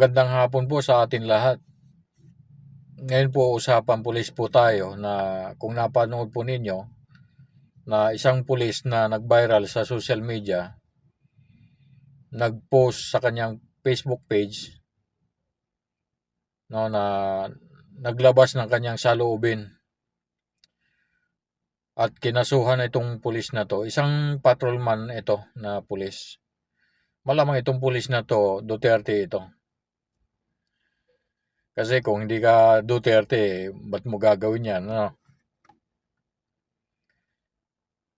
Magandang hapon po sa atin lahat. Ngayon po usapan pulis po tayo na kung napanood po ninyo na isang pulis na nag-viral sa social media nag-post sa kanyang Facebook page no na naglabas ng kanyang saloobin at kinasuhan itong pulis na to. Isang patrolman ito na pulis. Malamang itong pulis na to Duterte ito kasi kung hindi ka Duterte, ba't mo gagawin yan? Ano?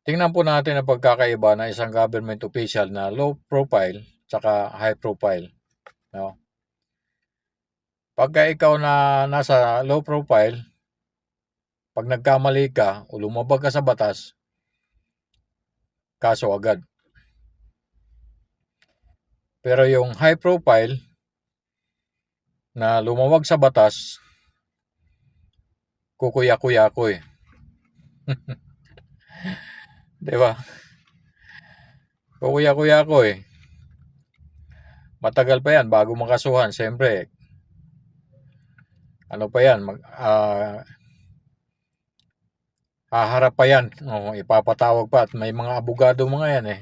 Tingnan po natin ang pagkakaiba ng isang government official na low profile tsaka high profile. No? Pagka ikaw na nasa low profile, pag nagkamali ka o lumabag ka sa batas, kaso agad. Pero yung high profile, na lumawag sa batas, kukuya-kuya ko eh. Di ba? Kukuya-kuya ko eh. Matagal pa yan bago makasuhan. Siyempre, ano pa yan, mag, ah, haharap pa yan. O, ipapatawag pa at may mga abogado mga yan eh.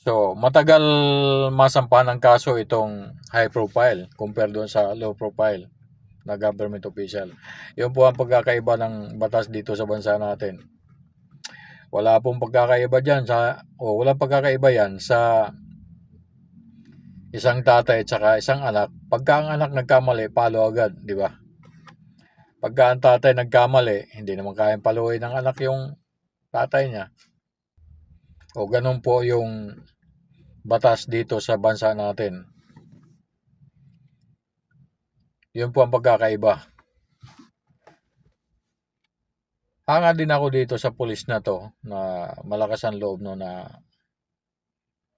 So, matagal masampa ng kaso itong high profile compare doon sa low profile na government official. Yun po ang pagkakaiba ng batas dito sa bansa natin. Wala pong pagkakaiba dyan sa, o walang pagkakaiba yan sa isang tatay at saka isang anak. Pagka ang anak nagkamali, palo agad, di ba? Pagka ang tatay nagkamali, hindi naman kayang paluin ng anak yung tatay niya. O ganun po yung batas dito sa bansa natin. Yun po ang pagkakaiba. Hanga din ako dito sa pulis na to na malakas ang loob no na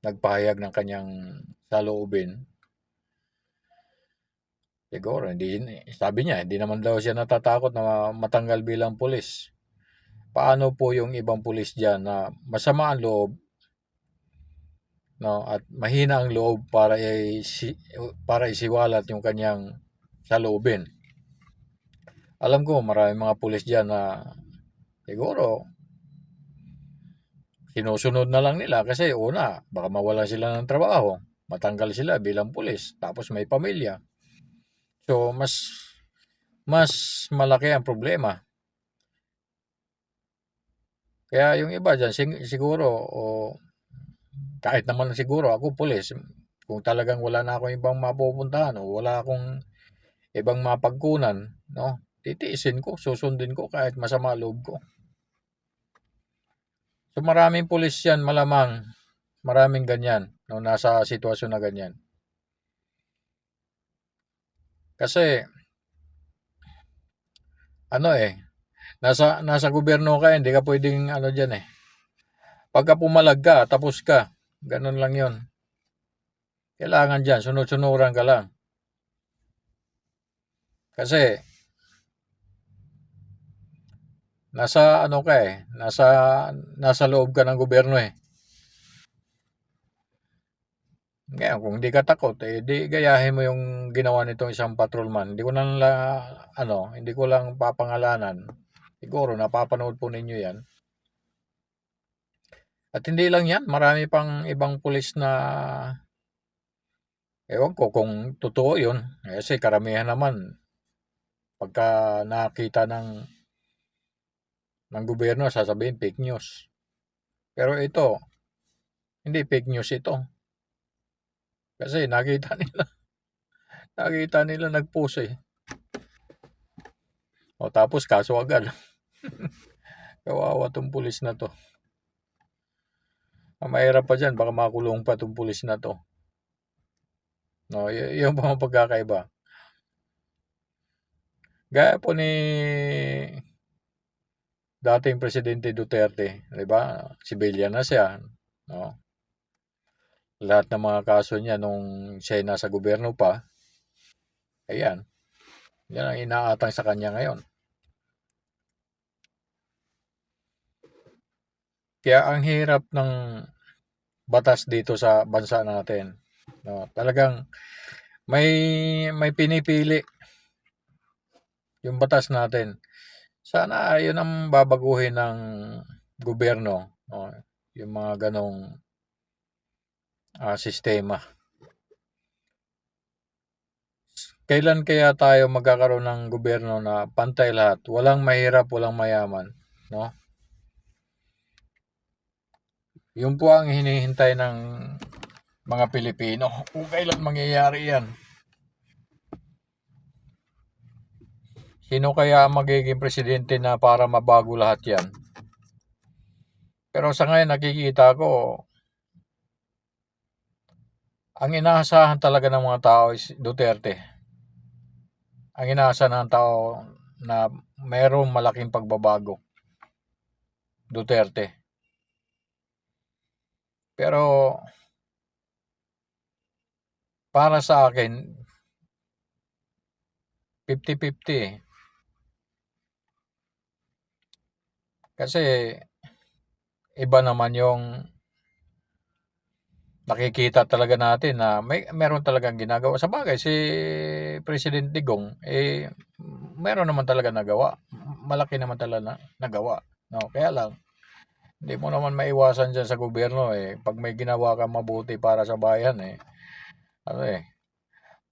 nagpahayag ng kanyang saloobin. Siguro, hindi, sabi niya, hindi naman daw siya natatakot na matanggal bilang pulis. Paano po yung ibang pulis dyan na masama ang loob no at mahina ang loob para isi, para isiwalat yung kanyang saloobin. Alam ko marami mga pulis diyan na siguro sinusunod na lang nila kasi una baka mawalan sila ng trabaho, matanggal sila bilang pulis tapos may pamilya. So mas mas malaki ang problema. Kaya yung iba dyan, siguro, o kahit naman siguro ako pulis, kung talagang wala na akong ibang mapupuntahan o wala akong ibang mapagkunan, no? Titiisin ko, susundin ko kahit masama loob ko. So maraming pulis yan, malamang maraming ganyan, no, nasa sitwasyon na ganyan. Kasi ano eh, nasa nasa gobyerno ka, hindi ka pwedeng ano diyan eh. Pagka pumalag ka, tapos ka, Ganun lang yon. Kailangan dyan, sunod-sunuran ka lang. Kasi, nasa ano ka eh, nasa, nasa loob ka ng gobyerno eh. Ngayon, kung hindi ka takot, eh, di gayahin mo yung ginawa nitong isang patrolman. Hindi ko lang, ano, hindi ko lang papangalanan. Siguro, napapanood po ninyo yan. At hindi lang yan, marami pang ibang pulis na ewan ko kung totoo yun. Kasi karamihan naman, pagka nakita ng ng gobyerno, sasabihin fake news. Pero ito, hindi fake news ito. Kasi nakita nila, nakita nila nag-post eh. O tapos kaso agad. Kawawa tong pulis na to. Ang mahirap pa dyan, baka makulong pa itong pulis na to. No, y- yung mga pagkakaiba. Gaya po ni dating Presidente Duterte, di ba? Civilian na siya. No? Lahat ng mga kaso niya nung siya nasa gobyerno pa, ayan, yan ang inaatang sa kanya ngayon. Kaya ang hirap ng batas dito sa bansa natin. No, talagang may may pinipili yung batas natin. Sana yun ang babaguhin ng gobyerno, no? yung mga ganong ah, sistema. Kailan kaya tayo magkakaroon ng gobyerno na pantay lahat? Walang mahirap, walang mayaman, no? Yun po ang hinihintay ng mga Pilipino. Kung kailan mangyayari yan. Sino kaya magiging presidente na para mabago lahat yan? Pero sa ngayon nakikita ko, ang inaasahan talaga ng mga tao is Duterte. Ang inaasahan ng tao na mayroong malaking pagbabago. Duterte. Pero para sa akin 50-50 Kasi iba naman yung nakikita talaga natin na may meron talagang ginagawa. Sa bagay, si President Digong, eh, meron naman talaga nagawa. Malaki naman talaga na, nagawa. No, kaya lang, hindi mo naman maiwasan dyan sa gobyerno eh. Pag may ginawa ka mabuti para sa bayan eh, ano eh,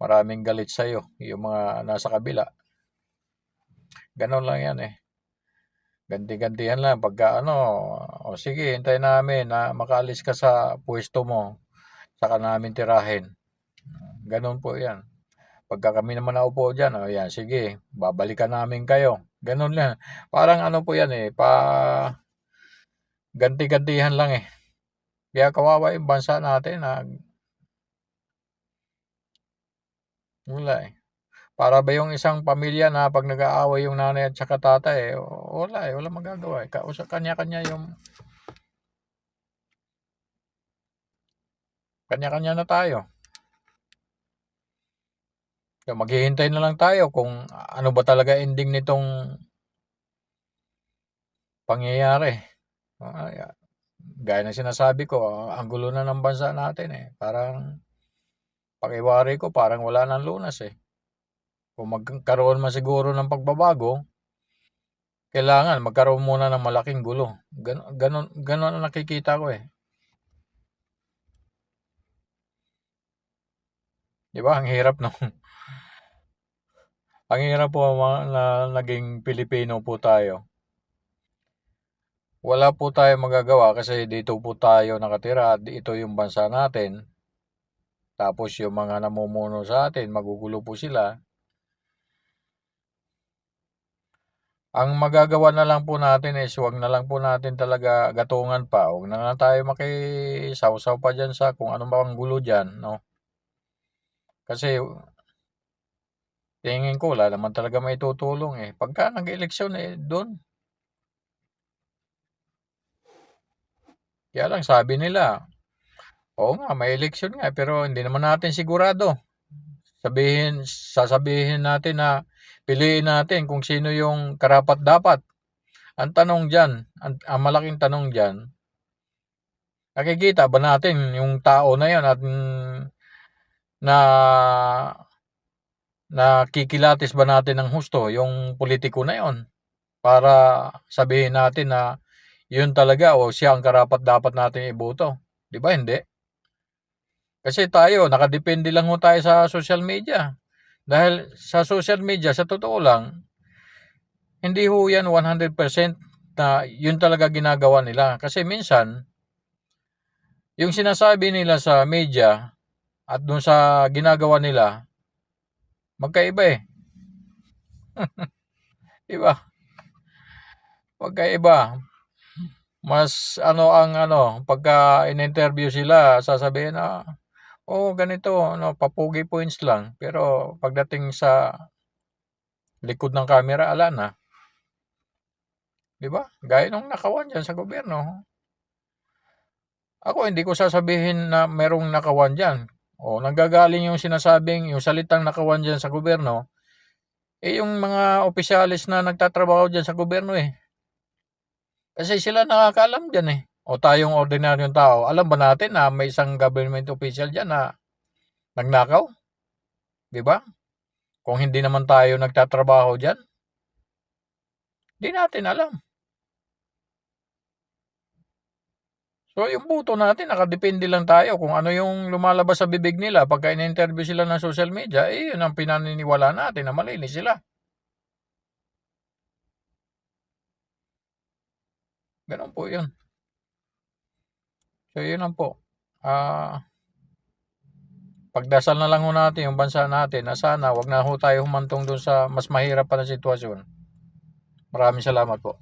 maraming galit sa'yo, yung mga nasa kabila. Ganon lang yan eh. Ganti-gantihan lang pagka ano, o sige, hintayin namin na makaalis ka sa pwesto mo, saka namin tirahin. Ganon po yan. Pagka kami naman naupo dyan, o yan, sige, babalikan namin kayo. Ganon lang. Parang ano po yan eh, pa ganti-gantihan lang eh. Kaya kawawa yung bansa natin na wala eh. Para ba yung isang pamilya na pag nag-aaway yung nanay at saka tatay, eh, wala eh, wala magagawa eh. Kausa kanya-kanya yung kanya-kanya na tayo. So, maghihintay na lang tayo kung ano ba talaga ending nitong pangyayari. Uh, gaya ng sinasabi ko, ang gulo na ng bansa natin eh. Parang pakiwari ko, parang wala nang lunas eh. Kung magkaroon man siguro ng pagbabago, kailangan magkaroon muna ng malaking gulo. Ganon, ganon, ganon ang nakikita ko eh. Di ba? Ang hirap no. ang hirap po na naging Pilipino po tayo. Wala po tayo magagawa kasi dito po tayo nakatira. Ito yung bansa natin. Tapos yung mga namumuno sa atin, magugulo po sila. Ang magagawa na lang po natin is wag na lang po natin talaga gatungan pa. Huwag na lang tayo makisawsaw pa dyan sa kung ano ba ang gulo dyan, no? Kasi tingin ko wala naman talaga may tutulong eh. Pagka nag-eleksyon eh, doon. Kaya lang sabi nila, oo nga, may eleksyon nga, pero hindi naman natin sigurado. Sabihin, sasabihin natin na piliin natin kung sino yung karapat dapat. Ang tanong dyan, ang, ang malaking tanong dyan, nakikita ba natin yung tao na yan at mm, na nakikilatis ba natin ng husto yung politiko na yon para sabihin natin na yun talaga o siya ang karapat dapat natin iboto. Di ba hindi? Kasi tayo, nakadepende lang ho tayo sa social media. Dahil sa social media, sa totoo lang, hindi ho yan 100% na yun talaga ginagawa nila. Kasi minsan, yung sinasabi nila sa media at dun sa ginagawa nila, magkaiba eh. diba? Magkaiba. Mas ano ang ano, pagka in-interview sila, sasabihin na, oh, ganito, ano, papugi points lang. Pero pagdating sa likod ng camera, ala na. Di ba? Gaya nung nakawan dyan sa gobyerno. Ako, hindi ko sasabihin na merong nakawan dyan. O, nanggagaling yung sinasabing, yung salitang nakawan dyan sa gobyerno, eh, yung mga opisyalis na nagtatrabaho dyan sa gobyerno eh. Kasi sila nakakaalam dyan eh o tayong ordinaryong tao, alam ba natin na may isang government official dyan na nagnakaw? 'Di ba? Kung hindi naman tayo nagtatrabaho diyan, di natin alam. So, yung boto natin nakadepende lang tayo kung ano yung lumalabas sa bibig nila pagka in-interview sila ng social media, eh, yun ang pinaniniwalaan natin na malinis sila. Gano'n po yun. So, yun lang po. Ah pagdasal na lang ho natin yung bansa natin na sana wag na ho tayo humantong dun sa mas mahirap pa na sitwasyon. Maraming salamat po.